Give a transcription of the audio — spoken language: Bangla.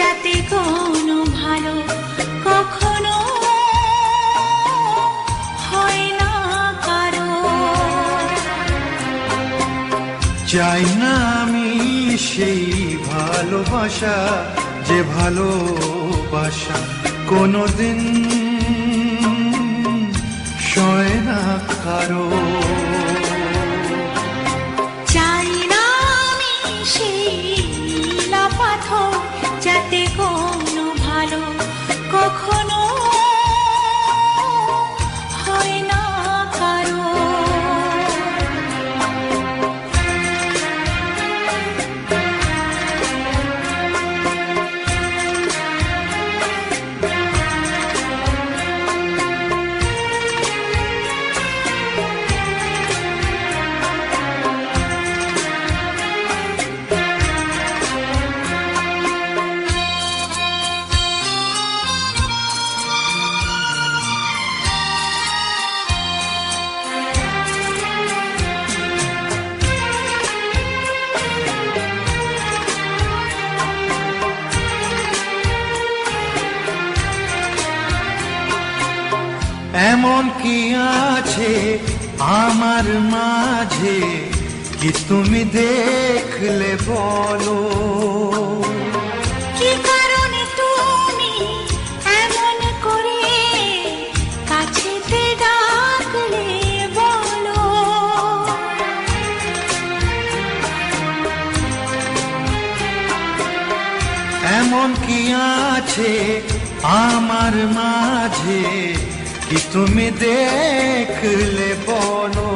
যাতে কোনো ভালো কখনো হয় না কারও। চাই না আমি সেই ভালোবাসা যে ভালোবাসা কোনোদিন সয় না কারও। এমন কি আছে আমার মাঝে কি তুমি দেখলে বলো? কি কারণে তুমি এমন করে কাছেতে ডাকলে বলো? এমন কি আছে আমার মাঝে कि तुम देख ले बोलो